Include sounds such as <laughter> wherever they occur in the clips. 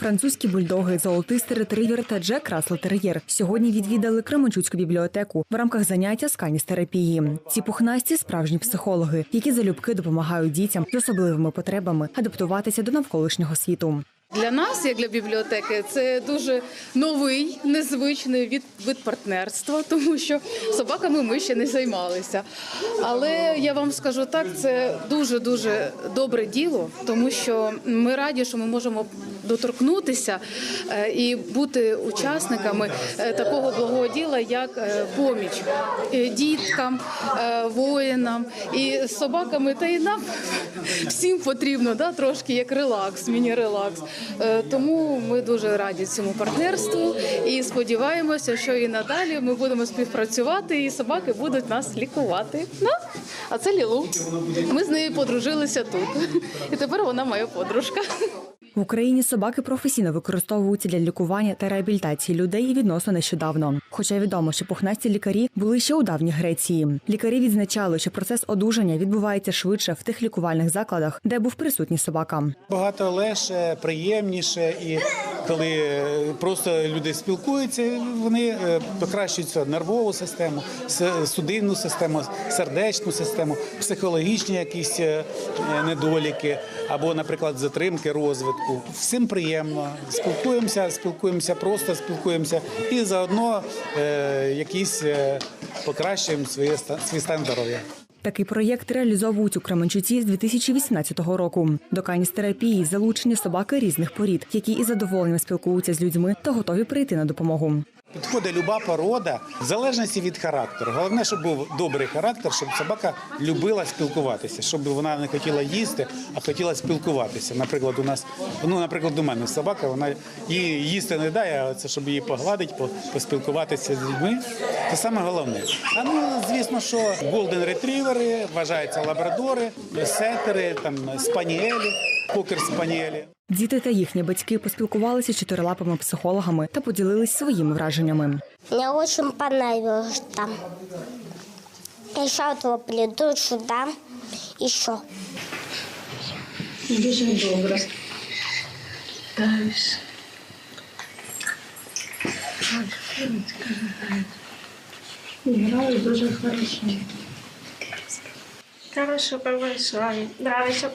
Французькі бульдоги, золотистий ретривер та Джек Рассел Тер'єр сьогодні відвідали Кременчуцьку бібліотеку в рамках заняття з каністерапії. Ці пухнасті справжні психологи, які залюбки допомагають дітям з особливими потребами адаптуватися до навколишнього світу. Для нас, як для бібліотеки, це дуже новий, незвичний від, вид партнерства, <laughs> тому що собаками ми ще не займалися. Але я вам скажу так, це дуже дуже добре діло, тому що ми раді, що ми можемо доторкнутися е, і бути учасниками е, такого благого діла, як е, поміч діткам, воїнам і собаками, та й нам <laughs> всім потрібно да, трошки як релакс, міні-релакс. Е, Тому ми дуже раді цьому партнерству і сподіваємося, що і надалі ми будемо співпрацювати, і собаки будуть нас лікувати. Да? А це Лілу. Ми з нею подружилися тут. І тепер вона моя подружка. В Україні собаки професійно використовуються для лікування та реабілітації людей відносно нещодавно. Хоча відомо, що пухнасті лікарі були ще у давній Греції. Лікарі відзначали, що процес одужання відбувається швидше в тих лікувальних закладах, де був присутній собака. Багато легше, приємніше, і коли е, просто люди спілкуються, вони е, покращують нервову систему, с- судинну систему, сердечну систему, психологічні якісь е, недоліки або, наприклад, затримки розвитку. Всім приємно. Спілкуємося, спілкуємося просто, спілкуємося і заодно е, якісь е, покращуємо своє свій стан здоров'я. Такий проєкт реалізовують у Кременчуці з 2018 року. До каністерапії залучені собаки різних порід, які із задоволенням спілкуються з людьми та готові прийти на допомогу. Підходить люба порода в залежності від характеру. Головне, щоб був добрий характер, щоб собака любила спілкуватися, щоб вона не хотіла їсти, а хотіла спілкуватися. Наприклад, у нас, ну, наприклад, у мене собака, вона їй їсти не дає, а це щоб її погладити, по- поспілкуватися з людьми. Це саме головне. А ну, звісно, що голден ретрівери, вважаються лабрадори, сетери, там спаніелі, покер спаніелі. Діти та їхні батьки поспілкувалися з чотирилапими психологами та поділились своїми враженнями. Мне очень понравилось там. Еще вот приду сюда еще. Дуже добре. Далі. Грали дуже хорошо. Хорошо повышали, нравится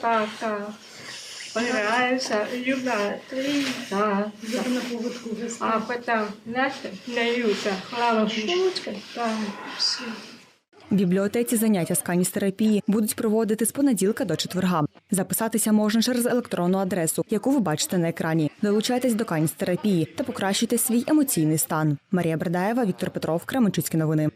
папа. Понравился, Юля, три, да, А потом, знаете, на Юта, хлава шутка, да, все. В бібліотеці заняття з каністерапії будуть проводити з понеділка до четверга. Записатися можна через електронну адресу, яку ви бачите на екрані. Долучайтесь до каністерапії та покращуйте свій емоційний стан. Марія Бердаєва, Віктор Петров, Кременчуцькі новини.